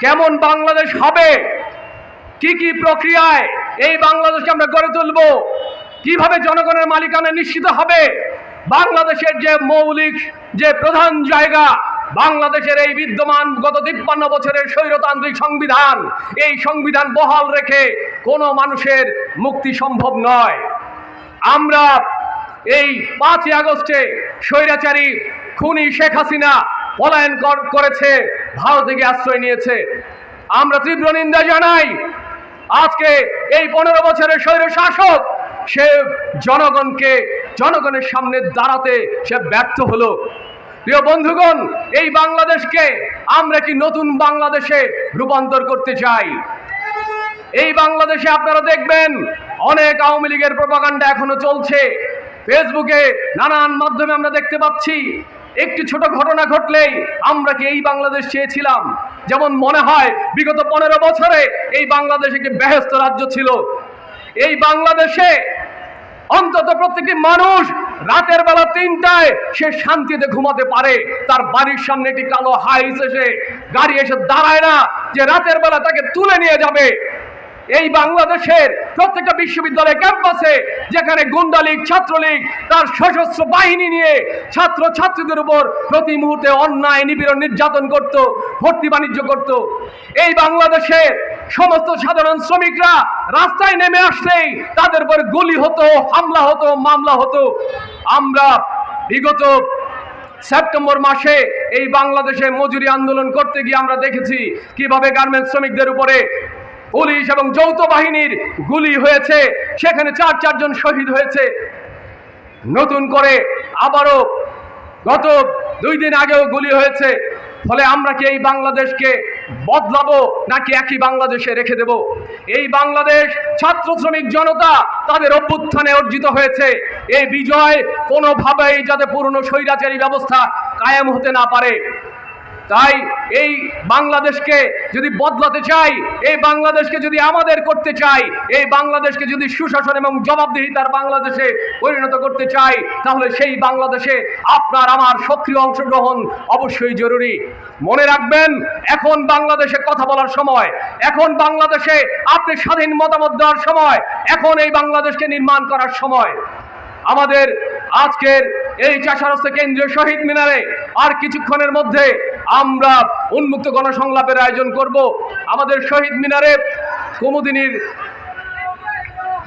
কেমন বাংলাদেশ হবে? কি কি প্রক্রিয়ায় এই বাংলাদেশকে আমরা গড়ে তুলব? কীভাবে জনগণের মালিকানা নিশ্চিত হবে? বাংলাদেশের যে মৌলিক, যে প্রধান জায়গা, বাংলাদেশের এই বিদ্যমান গত তিপ্পান্ন বছরের স্বৈরতান্ত্রিক সংবিধান, এই সংবিধান বহাল রেখে কোনো মানুষের মুক্তি সম্ভব নয়। আমরা এই পাঁচই আগস্টে স্বৈরাচারী খুনি শেখ হাসিনা পলায়ন কর- করেছে, ভারত থেকে আশ্রয় নিয়েছে। আমরা তীব্র নিন্দা জানাই, আজকে এই পনেরো বছরের স্বৈর শাসক, সে জনগণকে, জনগণের সামনে দাঁড়াতে সে ব্যর্থ হলো। প্রিয় বন্ধুগণ, এই বাংলাদেশকে আমরা কি নতুন বাংলাদেশে রূপান্তর করতে চাই? এই বাংলাদেশে আপনারা দেখবেন, অনেক আওয়ামী লীগের প্রপাগান্ডা এখনও চলছে। ফেসবুকে নানান মাধ্যমে আমরা দেখতে পাচ্ছি একটি ছোট ঘটনা ঘটলেই আমরা কি এই বাংলাদেশ চেয়েছিলাম? যেমন মনে হয়, বিগত পনেরো বছরে এই বাংলাদেশ একটি বেহেস্ত রাজ্য ছিল। এই বাংলাদেশে অন্তত প্রত্যেকটি মানুষ রাতের বেলা তিনটায় সে শান্তিতে ঘুমাতে পারে। তার বাড়ির সামনে একটি কালো হাইস এসে গাড়ি এসে দাঁড়ায় না, যে রাতের বেলা তাকে তুলে নিয়ে যাবে। এই বাংলাদেশের প্রত্যেকটা বিশ্ববিদ্যালয় ক্যাম্পাসে যেখানে গুন্ডালীগ, ছাত্রলীগ, তার সশস্ত্র বাহিনী নিয়ে ছাত্র ছাত্রীদের উপর প্রতি মুহূর্তে অন্যায়, নিপীড়ন, নির্যাতন করত, ভর্তি বাণিজ্য করত। এই বাংলাদেশের সমস্ত সাধারণ শ্রমিকরা রাস্তায় নেমে আসলেই তাদের উপর গুলি হতো, হামলা হতো, মামলা হতো। আমরা বিগত সেপ্টেম্বর মাসে এই বাংলাদেশে মজুরি আন্দোলন করতে গিয়ে আমরা দেখেছি কীভাবে গার্মেন্টস শ্রমিকদের উপরে পুলিশ এবং যৌথ বাহিনীর গুলি হয়েছে। সেখানে চার, চারজন শহীদ হয়েছে। নতুন করে আবারও গত দুই দিন আগেও গুলি হয়েছে। ফলে আমরা কি এই বাংলাদেশকে বদলাবো, নাকি একই বাংলাদেশে রেখে দেব? এই বাংলাদেশ ছাত্র শ্রমিক জনতা তাদের অভ্যুত্থানে অর্জিত হয়েছে। এই বিজয় কোনোভাবেই যাতে পুরনো স্বৈরাচারী ব্যবস্থা কায়েম হতে না পারে। তাই এই বাংলাদেশকে যদি বদলাতে চাই, এই বাংলাদেশকে যদি আমাদের করতে চাই, এই বাংলাদেশকে যদি সুশাসন এবং জবাবদিহিতার বাংলাদেশে পরিণত করতে চাই, তাহলে সেই বাংলাদেশে আপনার আমার সক্রিয় অংশগ্রহণ অবশ্যই জরুরি। মনে রাখবেন, এখন বাংলাদেশে কথা বলার সময়, এখন বাংলাদেশে আপনি স্বাধীন মতামত দেওয়ার সময়, এখন এই বাংলাদেশকে নির্মাণ করার সময়। আমাদের আজকের এই চাষারস্ত কেন্দ্রীয় শহীদ মিনারে আর কিছুক্ষণের মধ্যে আমরা উন্মুক্ত গণসংলাপের আয়োজন করব। আমাদের শহীদ মিনারে কুমুদিনীর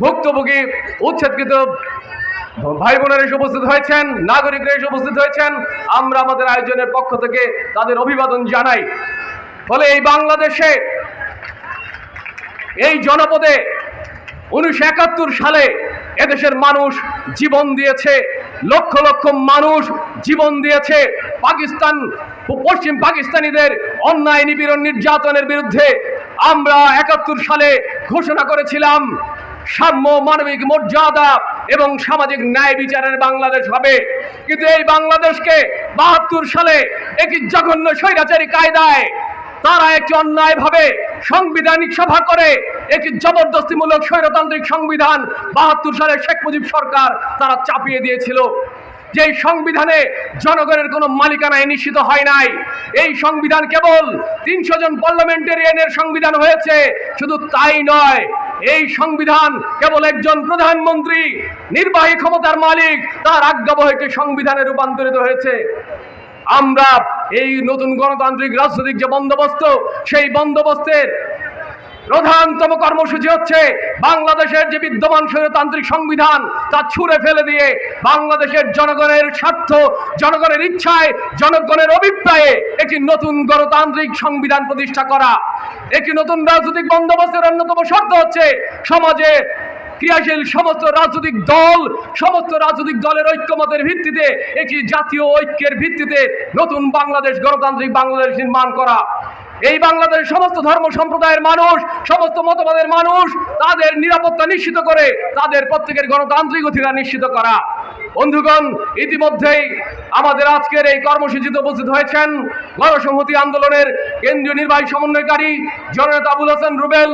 ভুক্তভোগী উচ্ছেদকৃত ভাই বোনেরা এসে উপস্থিত হয়েছেন, নাগরিকরা এসে উপস্থিত হয়েছেন। আমরা আমাদের আয়োজনের পক্ষ থেকে তাদের অভিবাদন জানাই। ফলে এই বাংলাদেশে এই জনপদে উনিশশো একাত্তর সালে এদেশের মানুষ জীবন দিয়েছে। লক্ষ লক্ষ মানুষ জীবন দিয়েছে। পাকিস্তান, পশ্চিম পাকিস্তানিদের অন্যায় নিপীড়ন নির্যাতনের বিরুদ্ধে আমরা একাত্তর সালে ঘোষণা করেছিলাম, সাম্য মানবিক মর্যাদা এবং সামাজিক ন্যায় বিচারের বাংলাদেশ হবে। কিন্তু এই বাংলাদেশকে বাহাত্তর সালে একটি জঘন্য স্বৈরাচারী কায়দায় তারা একটি অন্যায়ভাবে সাংবিধানিক সভা করে একটি জবরদস্তিমূলক স্বৈরতান্ত্রিক সংবিধান বাহাত্তর সালে শেখ মুজিব সরকার তারা চাপিয়ে দিয়েছিল। যে সংবিধানে জনগণের কোনো মালিকানায় নিশ্চিত হয় নাই। এই সংবিধান কেবল তিনশো জন পার্লামেন্টেরিয়ানের সংবিধান হয়েছে, শুধু তাই নয়, এই সংবিধান কেবল একজন প্রধানমন্ত্রী, নির্বাহী ক্ষমতার মালিক, তার আজ্ঞাবহ একটি সংবিধানে রূপান্তরিত হয়েছে। আমরা এই নতুন গণতান্ত্রিক রাজনৈতিক যে বন্দোবস্ত, সেই বন্দোবস্তের প্রধানতম কর্মসূচি হচ্ছে বাংলাদেশের যে বিদ্যমান স্বৈরতান্ত্রিক সংবিধান, তা ছুঁড়ে ফেলে দিয়ে বাংলাদেশের জনগণের স্বার্থ, জনগণের ইচ্ছায়, জনগণের অভিপ্রায়ে একটি নতুন গণতান্ত্রিক সংবিধান প্রতিষ্ঠা করা। একটি নতুন রাজনৈতিক বন্দোবস্তের অন্যতম শর্ত হচ্ছে সমাজে ক্রিয়াশীল সমস্ত রাজনৈতিক দল, সমস্ত রাজনৈতিক দলের ঐক্যমতের ভিত্তিতে একটি জাতীয় ঐক্যের ভিত্তিতে নতুন বাংলাদেশ, গণতান্ত্রিক বাংলাদেশ নির্মাণ করা। এই বাংলাদেশের সমস্ত ধর্ম সম্প্রদায়ের মানুষ, সমস্ত মতবাদের মানুষ, তাদের নিরাপত্তা নিশ্চিত করে, তাদের প্রত্যেকের গণতান্ত্রিক অধিকার নিশ্চিত করা। বন্ধুগণ, ইতিমধ্যেই আমাদের আজকের এই কর্মসূচিতে উপস্থিত হয়েছেন গণসংহতি আন্দোলনের কেন্দ্রীয় নির্বাহী সমন্বয়কারী জননেতা আবুল হাসান রুবেল।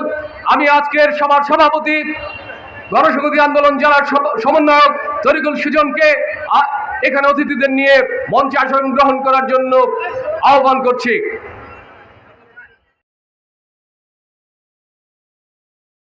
আমি আজকের সভার সভাপতি, গণসংহতি আন্দোলন জেলার সমন্বয়ক তরিকুল সুজনকে এখানে অতিথিদের নিয়ে মঞ্চে আসন গ্রহণ করার জন্য আহ্বান করছি।